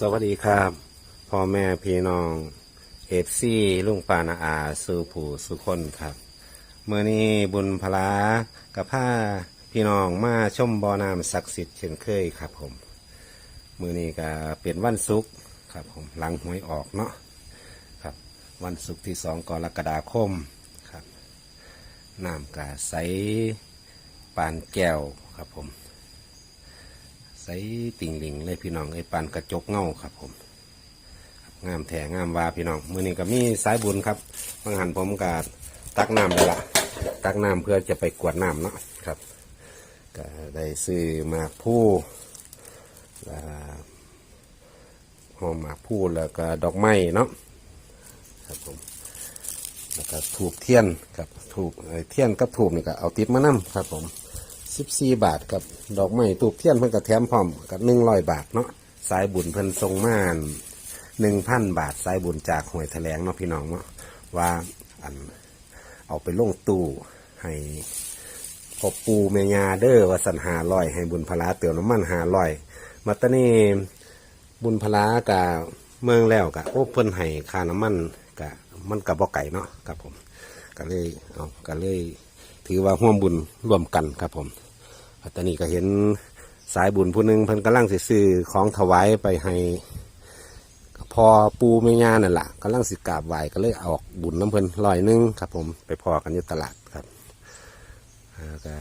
สวัสดีครับพ่อแม่พี่น้องเอฟซีลุงปานาอาสูผู้สุคนครับเมื่อนี้บุญพลากับผ้าพี่น้องมาชมบ่อน้ำศักดิ์สิทธิ์เช่นเคยครับผมมื่อนี้ก็เป็นวันศุกร์ครับผมหลังหวยออกเนาะครับวันศุกร์ที่สองกรกฎาคมครับน้ำกาใสปานแก้วครับผม ใสติ่งหลิงเลยพี่น้องไอ้ปันกระจกเงาครับผมงามแถงามวาพี่น้องมือนี้ก็มีสายบุญครับบางหันผมก็ตักน้ำไปละตักน้ำเพื่อจะไปกวดน้ำเนาะครับก็ได้ซื้อมาผู้หอมหมากผู้แล้วก็ดอกไม้เนาะครับผมแล้วก็ถูกเทียนกับถูกเอ่อเทียนกับถูกนี่ก็เอาติดมานํครับผม สิบสี่บาทกับดอกไม้ตูบเทียนเพิ่นก็แถมพร้อมกับหนึ่งร้อยบาทเนาะสายบุญเพิ่นทรงม่านหนึ่งพันบาทสายบุญจากหวยแถลงเนาะพี่น้องเนาะว่าอันเอาไปลงตู้ให้พอปูเมียาเดอว่าสันหาลอยให้บุญพลาเตือนน้ำมันหาลอยมาตอนนี้บุญพลากะเมืองแล้วกะโอ้เพิ่นให้ค่าน้ำมันกะมันกับบ่ไก่เนาะครับผมก็เลยเอาก็เลยถือว่าร่วมบุญร่วมกันครับผม ตอนนี้ก็เห็นสายบุญผู้หนึ่งเพิ่นกำลังสิซื้อของถวายไปให้พอปูเมียานั่นแหละกำลังสิกราบไหวก็เลยออกบุญน้ำเพิ่นลอยหนึงครับ ผมไปพอกันอยู่ตลาดครับก็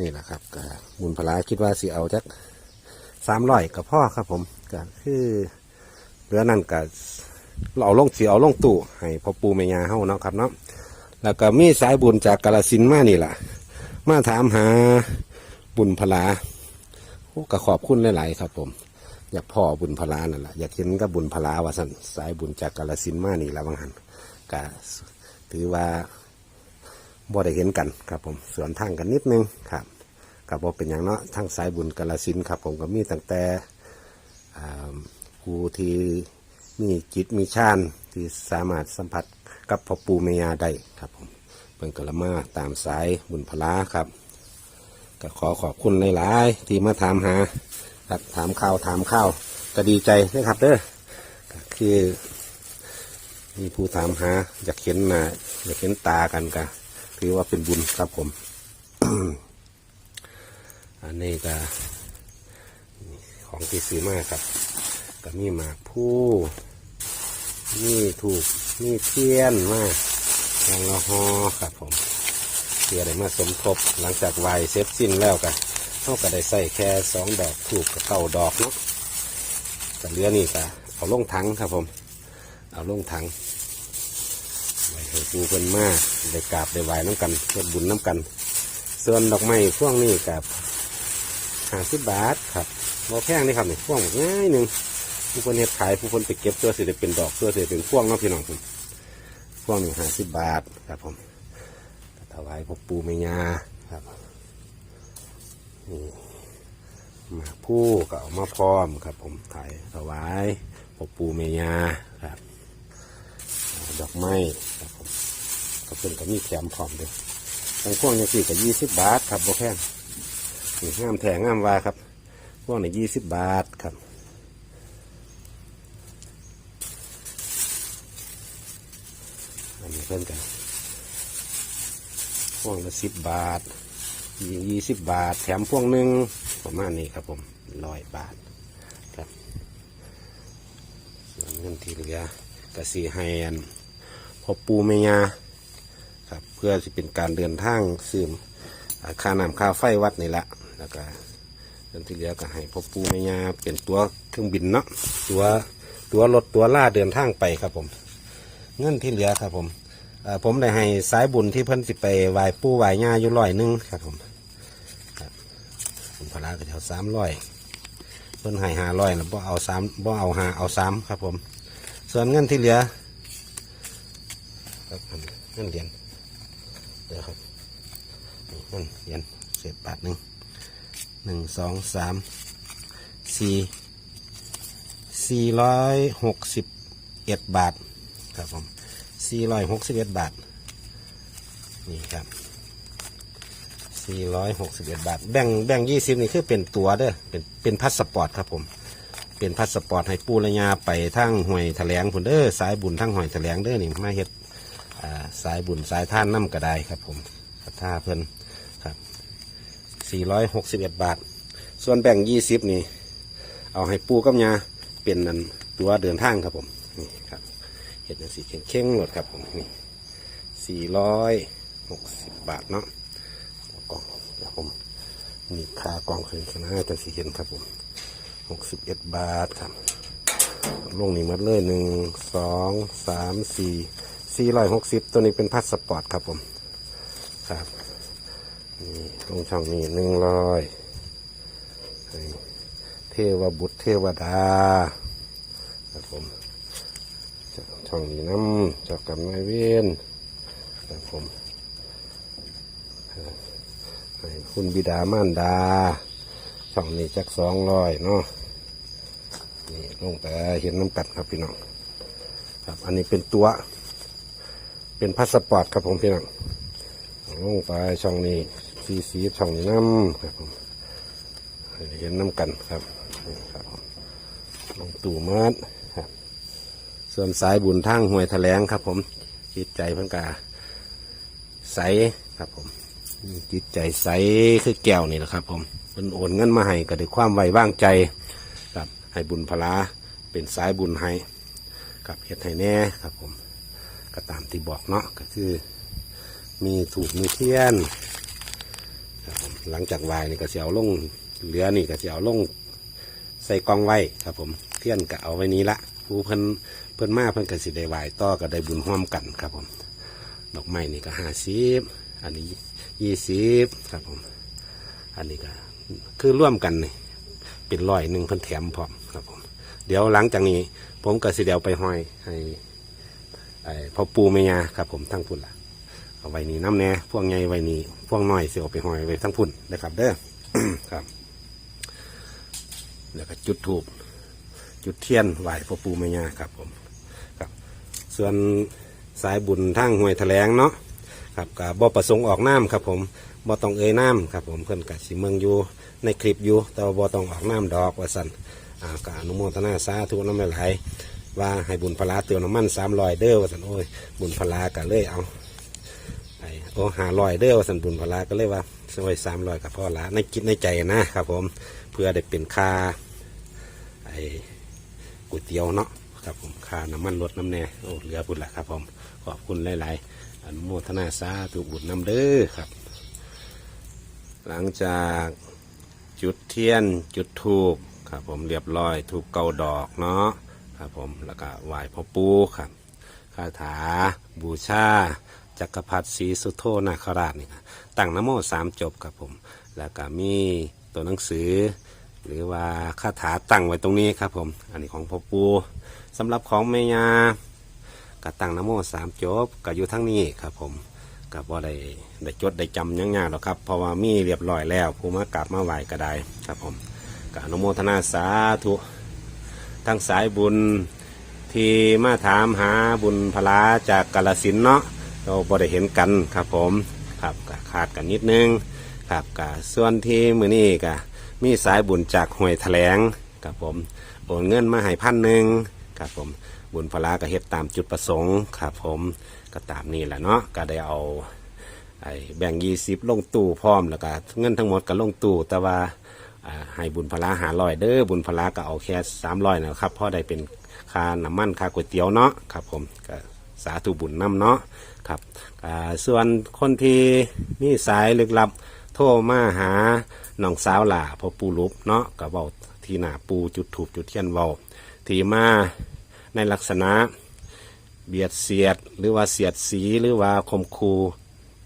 นี่แหละครับก็บุญพลาคิดว่าสิเอาจักสามร้อยกับพ่อครับ ผมก็คือเหลือนั่นก็เอาลงสีเอาลงตู้ให้พอปูเมียาเฮาเนาะครับเนาะแล้วก็มีสายบุญจากกาลสินมานี่แหละ มาถามหาบุญพลาโอ้ก็ขอบคุณหลาย ๆ ครับผม อยากพ่อบุญพลานั่นแหละอยากเห็นกับบุญพลาว่าสันสายบุญจากกาลสินมานี่ละบางหันก็ถือว่าบ่ได้เห็นกันครับผมสวนทางกันนิดนึงครับกับบ่เป็นอย่างเนาะทั้งสายบุญกาลสินครับ ผมก็มีตั้งแต่อ่าผู้ที่มีจิตมีชาญที่สามารถสัมผัสกับพ่อปู่เมียได้ครับผม เป็นกละมาตามสายบุญพลาครับก็ขอขอบคุณหลายๆที่มาถามหาครับถามข่าวถามข้าวก็ดีใจนะครับเด้อคือมีผู้ถามหาอยากเห็นหน้าอยากเห็นตากันก็ถือว่าเป็นบุญครับผม อันนี้ก็ของที่ซื้อมาครับก็มีหมากผู้นี่ถูกนี่เทียนมาก อย่างละหอครับผมเพื่อได้มาสมทบหลังจากไหวเสร็จสิ้นแล้วกันเท่ากับได้ใส่แค่สองดอกถูกกับเก่าดอกเนาะแต่เหลือนี่ก็เอาลงถังครับผม เอาลงถังไว้ให้ปูเป็นมากได้กราบได้ไหวน้ำกันเฮ็ดบุญน้ำกัน ส่วนดอกไม้พวกนี้กับห้าสิบบาทครับบ่แพงนี่ครับนี่พวงง่ายหนึ่งผู้คนเฮ็ดขายผู้คนไปเก็บเพื่อสิได้เป็นดอกเพื่อสิได้เป็นพวงเนาะพี่น้องผม พวงหนึ่งห้าสิบบาทครับผมถวายพ่อปู่แม่ย่าครับนี่มาผู้ก็เอามาพร้อมครับ ผมถ่ายถวายพ่อปู่แม่ย่าครับ ดอกไม้ครับผมก็เป็นก็มีแถมพร้อมด้วยทั้งพวงยังสี่กับยี่สิบบาทครับบ่แพงนี่งามแถงงามวาครับพวงนี่ยี่สิบบาทครับ อันนี้เพิ่นกันพวงละสิบบาทยี่สิบบาท แถมพ่วงหนึ่งประมาณนี้ครับผมร้อยบาทครับส่วนเงินที่เหลือกสีให้อันพอปูเมียาครับเพื่อจะเป็นการเดินทางซื้อค่าน้ำค่าไฟวัดนี่แหละแล้วก็เงินที่เหลือก็ให้พอปูเมียาเป็นตัวเครื่องบินเนาะตัวตัวรถตัวล่าเดินทางไปครับผม เงินที่เหลือครับผม ผมได้ให้สายบุญที่เพิ่นสิไปไหว้ปู่ไหว้ย่าอยู่ร้อยหนึงครับผมผมพลาก็จะเอาสามร้อยเพิ่นให้ห้าร้อยแล้วบ่เอาสามบ่เอาห้าเอาสามครับผม ส่วนเงินที่เหลือครับเงินเหรียญเดี๋ยวครับเงินเหรียญเศษบาทหนึ่งหนึ่งสองสามสี่สี่ร้อยหกสิบเอ็ดบาทครับผม 461 บาท นี่ครับ 461 บาท แบ่งแบ่ง20 นี่คือเป็นตัวเด้อเป็นเป็นพาสปอร์ตครับผม เป็นพาสปอร์ตให้ปูระยาไปทั้งห่วยแถลงผุนเด้อสายบุญทั้งห่วยแถลงเด้อนี่มาเฮ็ดสายบุญสายท่านน้ำกระไดครับผมศรัทธาเพิ่นครับ 461 บาท ส่วนแบ่ง 20 นี่ เอาให้ปูกับยาเป็นนันตัวเดินทางครับผมนี่ครับ ห็ดสีเข่งๆหมดครับผมนี่460บาทเนาะกล่องเดี๋ยวผมมีคากล่องคืนนะจะสีเห็นครับผม61บาทครับลงนี่มัดเลยหนึ่งสองสามสี่สี่ร้อยหกสิบตัวนี้เป็นพาสปอร์ตครับผมครับนี่ลงช่องนี้หนึ่งร้อยเทวบุตรเทวดาครับผม ช่องนี้น้ำจากกับนายเวนครับผมให้คุณบิดามารดา ช่องนี้จักสองร้อยเนาะนี่ลงไปเห็นน้ำกัดครับพี่น้องครับ อันนี้เป็นตัว เป็นพาสปอร์ตครับผมพี่น้องลงไปช่องนี้ซีซีช่องนี้น้ำครับผมเห็นน้ำกันครับครับผมลงตู่มัด ส่วนสายบุญทางห้วยแถลงครับ ผมจิตใจเพิ่นกาใสครับผมจิตใจใสคือแก้วนี่แหละครับ ผมเพิ่นโอนเงินมาให้ก็ด้วยความไว้วางใจครับให้บุญพลาเป็นสายบุญให้กับเฮ็ดให้แน่ครับ ผมก็ตามที่บอกเนาะก็คือ มีถูกมีเทียนหลังจากวายนี่ก็จะเอาลงเหลือนี่ก็จะเอาลง ส่กล่องไว้ครับผมเทียนก็เอาไว้นี้ละผู้เพิ่นเพิ่นมาเพิ่นก็สิได้ไหวายต่อก็ได้บุญร่วมกันครับผมดอกไม้นี่ก็ห้าสิบอันนี้ยี่สิบครับผม อันนี้ก็คือร่วมกันนี่เป็นร้อยหนึ่งเพิ่นแถมพร้อมครับผม เดี๋ยวหลังจากนี้ ผมก็สิเดียวไปห้อยให้ไอ้พ่อปูแม่ยาครับผมทั้งพุ่นละเอาไว้นี่น้ำแน่พวกใหญ่ไว้นี่พวกน้อยเสียเอไปห้อยไว้ทั้งพุ่นนะครับเด้อครับ แล้วก็จุดถูกจุดเทียนไหวพ่อปูแม่ยาครับผมครับ ส่วนสายบุญทั้งห้วยแถลงเนาะครับกับบ่ประสงค์ออกน้ำครับผมบ่ต้องเอ่ยน้ำครับผมเพิ่อนกับสิเมืองอยู่ในคลิปอยู่แต่ว่าบ่ต้องออกน้ำดอกว่าสันอ่ากอนุโมทนาสาธุน้ำไหลว่าให้บุญพลาเตือนน้ำมันสามรอยเด้อว่าสันโอ้ยบุญพลาก็เลยเอาไอ้โอ้หาลอยเด้อว่าสันบุญพลาก็เลยว่าสวยสามรอยกับพ่อละในคิดในใจนะครับผม พื่อได้เป็นค่าไอ้ก๋วยเตี๋ยวเนาะครับผมค่าน้ำมันลดน้ำแน่โอ้เหลือบุญละครับผมขอบคุณหลายๆอนุโมทนาสาธุบุญนำเด้อครับ หลังจากจุดเทียนจุดทูบครับผมเรียบร้อยทูบเก้าดอกเนาะครับผมแล้วก็ไหว้พ่อปู่ครับคาถาบูชาจักรพรรดิศรีสุโธนาคราชนี่ครับตั้งนโมสามจบครับผม แล้วก็มีตัวหนังสือ หรือว่าคาถาตั้งไว้ตรงนี้ครับผม อันนี้ของพ่อปู่สำหรับของแม่ยาก็ตั้งนโมสามจบก็อยู่ทั้งนี้ครับผมก็บ่ได้ได้จดได้จำยังยากหรอกครับเพราะว่ามีเรียบร้อยแล้วผู้มากราบมาไหวก็ได้ครับผมก็อนุโมทนาสาธุทั้งสายบุญที่มาถามหาบุญพลาจากกาลสินเนาะเราบ่ได้เห็นกันครับผมครับขาดกันนิดนึงครับก็ส่วนที่มือนี้ก็ มีสายบุญจากห้วยแถลงครับผมโอนเงินมาให้พันหนึ่งครับผมบุญพลาก็เฮ็ดตามจุดประสงค์ครับผมก็ตามนี้แหละเนาะก็ได้เอาไอ้แบ่งยี่สิบลงตู้พร้อมแล้วก็เงินทั้งหมดก็ลงตู้แต่ว่าให้บุญพลาหาลอยเด้อบุญพลาก็เอาแค่สามร้อยนะครับพราะได้เป็นค่าน้ำมันค่าก๋วยเตี๋ยวเนาะครับผมก็สาธุบุญน้ำเนาะครับส่วนคนที่มีสายลึกลับโทรมาหา น้องสาวหล่าพอปูลุบเนาะก็เว้าที่หนาปูจุดถูกจุดเทียนเว้าทีมาในลักษณะ เบียดเสียดหรือว่าเสียดสีหรือว่าคมคู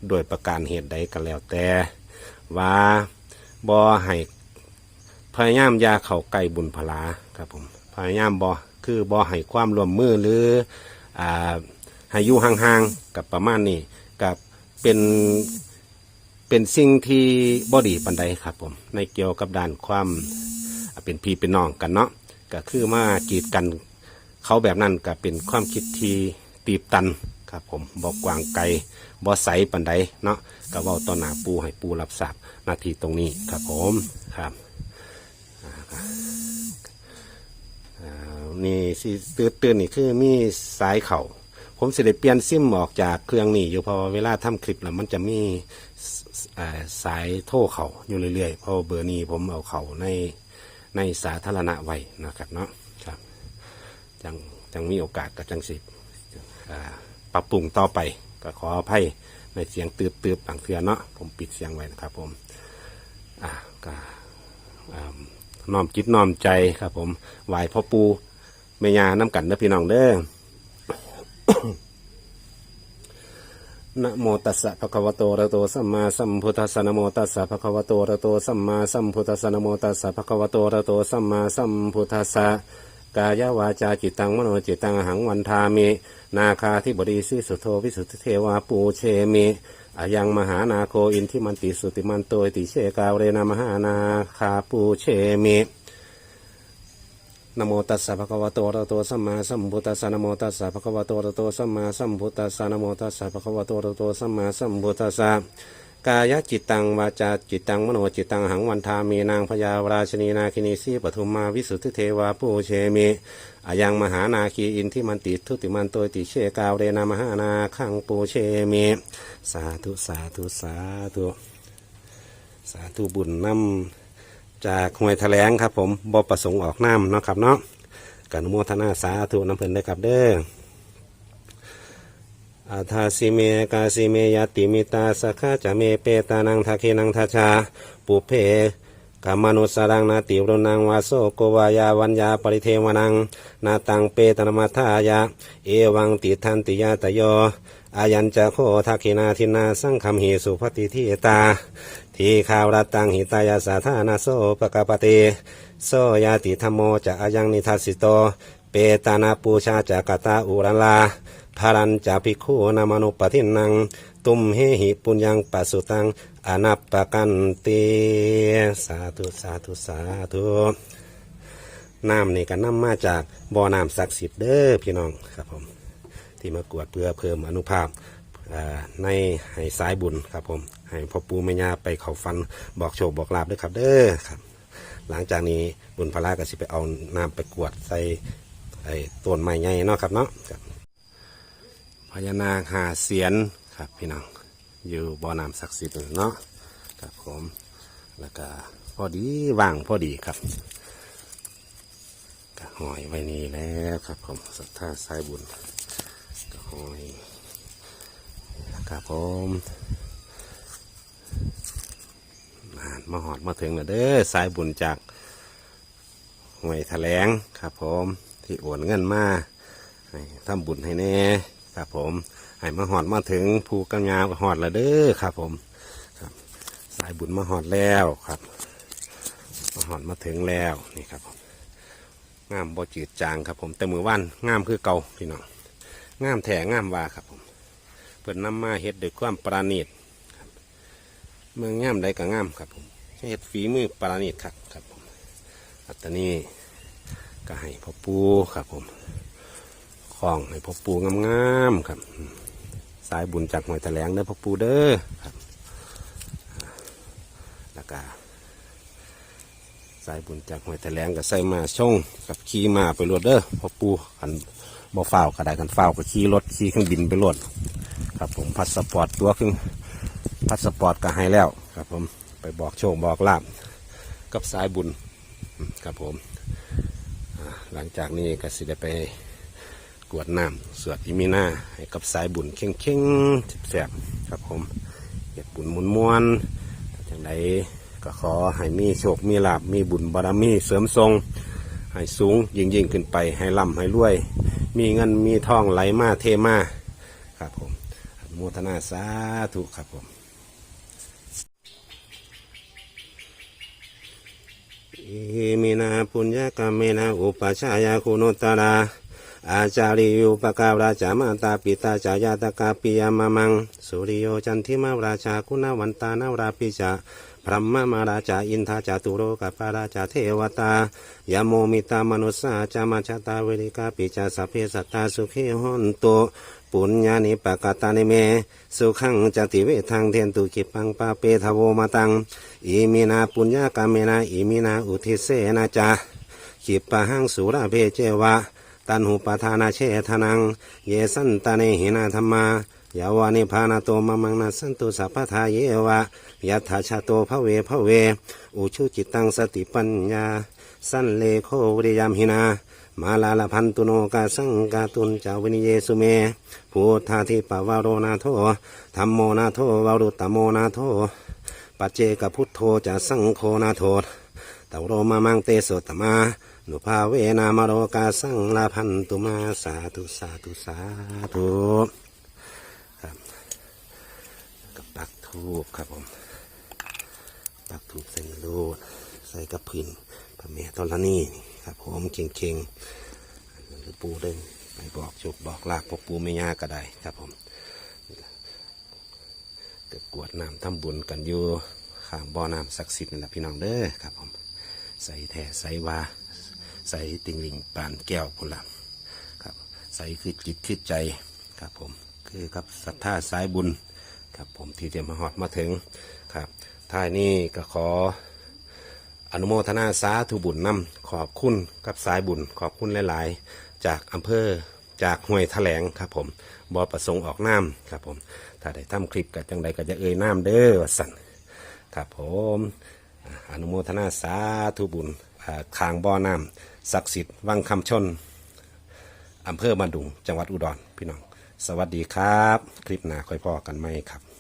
โดยประการเหตุใดก็แล้วแต่ ว่าบอให้พยายามยาเข้าใกล้บุญพลาครับผมพยายามบอคือบอให้ความร่วมมือหรืออ่าให้อยู่ห่างๆกับประมาณนี้กับเป็น เป็นสิ่งที่บอดีปันใดครับผมในเกี่ยวกับด้านความเป็นพี่เป็นน้องกันเนาะก็คือมากีดกันเขาแบบนั้นก็เป็นความคิดที่ตีบตันครับผมบอกกวางไกลบอใสปันใดเนาะก็ว่าต่อหนาปูให้ปูรับทราบนาทีตรงนี้ครับผมครับอ่านี่สิตื่นตื่นนี่คือมีสายเข่าผมสิได้เปลี่ยนซิมออกจากเครื่องนี่อยู่พอเวลาทำคลิปแล้วมันจะมี สายโทรเขาอยู่เรื่อยๆเพราะเบอร์นี้ผมเอาเขาในในสาธารณะไว้นะครับเนาะครับจังจังมีโอกาสกับจังสิอ่าปรับปรุงต่อไปก็ขออภัยในเสียงตืบตืบบางเทือเนาะผมปิดเสียงไว้นะครับผมอ่าก็อ่าน้อมจิตน้อมใจครับผมไหวพ่อปูแม่ยาน้ำกันเด้อพี่น้องเด้อ นะโมตัสสะภะคะวะโตระโตสัมมาสัมพุทธัสสะนะโมตัสสะภะคะวะโตระโตสัมมาสัมพุทธัสสะนะโมตัสสะภะคะวะโตระโตสัมมาสัมพุทธัสสะกายาวาจาจิตตังมโนจิตตังหังวันทามินาคาธิบดีสิสุโธวิสุทธิเทวาปูเชมิอายังมหานาโคอินทิมันติสุติมันโตติเชกาเรนามหานาคาปูเชมิ นโมตัสสะภะคะวะโตอะระหะโตสัมมาสัมพุทธัสสะนโมตัสสะภะคะวะโตอะระหะโตสัมมาสัมพุทธัสสะนโมตัสสะภะคะวะโตอะระหะโตสัมมาสัมพุทธัสสะกายจิตตังวาจาจิตตังมโนจิตตังหังวันทามีนางพญาวราชนีนาคินีสีปทุมมาวิสุทธิเทวาปูเชมิอายังมหานาคีอินทิมันติทุติมันโตติเชกาวเรนามหานาคังปูเชมิสาธุสาธุสาธุสาธุบุญนำ จากหวยแถลงครับผมบประสงค์ออกน้ำเนาะครับเนาะกอนุโมทนาสาธุน้ำเพลินได้ครับเด้ออาทาสิเมกาสิเมยติมิตาสกขาจะเมเปตานังทาเคนังทาชา ปุเพกามนุสรังนาติวรนังวาโสโกวายาวัญญาปริเทวนัง นาตังเปตนมัทายาเอวังติทันติยาตโยอายัญจะโคทักขินาทินาสังคำหิสุปฏิทิตา ทีขาวรัตตังหิตายาสาธานาโสปะกาปติโสยาติธรรมโมจะอายังนิทัสสิโต เปตานาปูชาจะกตาอุรันลาภารันจะภิกขุนามนุปทินัง ตุมเฮหิปุญญังปัสสุตังอนัปปกันติสาธุสาธุสาธุน้ำนี่ก็น้ำมาจากบ่อน้ำศักดิ์สิทธิ์เด้อพี่น้องครับผม ที่มากวดเพื่อเพิ่มอนุภาพในให้สายบุญครับผม ให้พ่อปู่แม่ย่าไปเขาฟันบอกโชคบอกลาบด้วยครับ เด้อครับ หลังจากนี้บุญพลาก็สิไปเอาน้ำไปกวดใส่ไอ้ต้นไม้ใหญ่เนาะครับเนาะครับพญานาคหาเสียนครับพี่น้องอยู่บ่อน้ำศักดิ์สิทธิ์เนาะครับผมแล้วก็พอดีว่างพอดีครับก็หอยไว้นี่แล้วครับผมศรัทธาสายบุญก็หอยครับผม มามาหอดมาถึงแล้วเด้อสายบุญจากหวยแถลงครับผมที่โอนเงินมาให้ทำบุญให้แน่ครับผมให้มาหอดมาถึงภูกัญญาก็หอดแล้วเด้อครับผมครับสายบุญมาหอดแล้วครับมาหอดมาถึงแล้วนี่ครับผมงามบ่จืดจางครับผมแต่มือว่านงามคือเก่าพี่น้องงามแท้งามว่าครับผมเปิดน้ำมาเฮ็ดด้วยความปราณีต เมืองงามใดก็งามครับผมเฮ็ดฝีมือปราณีตครับครับผมอัตตานี้ก็ให้พ่อปูครับผมของให้พ่อปูงามๆครับ สายบุญจากหอยแถลงเด้อพ่อปูเด้อครับแล้วก็สายบุญจากหอยแถลงกับใส่มาช่องกับขี่มาไปรวดเด้อพอปูขันบ่ฟ้าก็ได้กันฟ้าก็ขี่รถขี่เครื่องบินไปรวดครับผมพัสปอร์ตตัวครึ่ง พัสปอร์ตก็ให้แล้วครับผมไปบอกโชคบอกลาบกับสายบุญครับผมหลังจากนี้ก็สิได้ไปกวดน้ำสวดอิมินาให้กับสายบุญเข่งเข่งแสบครับผมเก็บบุญมุนมวนๆจังไดก็ขอให้มีโชคมีลาบมีบุญบารมีเสริมทรง ให้สูงยิ่งยิ่งขึ้นไปให้ร่ำให้รวย มีเงินมีทองไหลมาเทมาครับผมโมทนาสาธุครับผม มินาปุญญกรรมเมนาอุปชายาคุณุตรา อาจาริยุปการาจามาตาปิตาจายาตกาปิยามะมัง สุริโยจันทิมาราชาคุณวันตานาราปิจา พระมมาราชาอินทาจาตุโรกัปาราชาเทวตายโมมิตามนุสาจามาชาตาเวริกาปิจาสัพเพสัตตาสุขีหอนโตปุญญานิปกาตานิเม สุขังจติเวทังเทนตุกิปังปาเปทโวมาตังอิมินาปุญญากาเมนาอิมินาอุทิเสนาจาขีปะหังสุราเพเจวะ ตันหุปทานาเชทนัง เยสันตาเนหินาธรรมา ยาวานิพานาโตมะมังนาสันตุสัพพทาเยวะยัตถาชาโตภเวภเว อุชุจิตังสติปัญญา สันเลโควิริยามหินา มาลาลพันตุโนกาสังกาตุนจาวินิเยสุเมพุทธาธิปวารโรนาโทธรรมโมนาโทวารุตตโมนาโทปัจเจกพุทโธจะสังโฆนาโทตวโรมามังเตโสตมานุภาเวนามโรกาสังลาพันตุมาสาธุสาธุสาธุครับกับปัก ทูบครับผม ปักทูบใส่โลดใส่กับพื้นพระแม่ธรณีนี่ครับผมเข่งเข่งๆหรือปูเด้งไปบอกโชคบอกลาบพวกปูไม่ยากก็ได้ครับผมก็กวดน้ำทำบุญกันอยู่ข้างบ่อน้ำศักดิ์สิทธิ์นี่แหละพี่น้องเด้อครับผมใส่แท่ใส่วาใส่ติงลิงปานแก้วพุ่นละครับ ใส่คือจิตคือใจครับผม คือกับศรัทธาสายบุญ ครับผมที่จะมาหอดมาถึงครับท้ายนี้ก็ขออนุโมทนาสาธุบุญนำขอบคุณกับสายบุญขอบคุณหลาย ๆ จากอำเภอจากห้วยแถลงครับผมบอประสงค์ออกน้ำครับผมถ้าได้ทำคลิปกับจังใดก็จะเอ่ยน้ำเด้อสั่นครับผมอนุโมทนาสาธุบุญอ่าทางบ่อน้ำศักดิ์สิทธิ์วังคำชนอำเภอบันดุง จังหวัดอุดรพี่น้อง สวัสดีครับ คลิปหน้าค่อยพอกันไหมครับ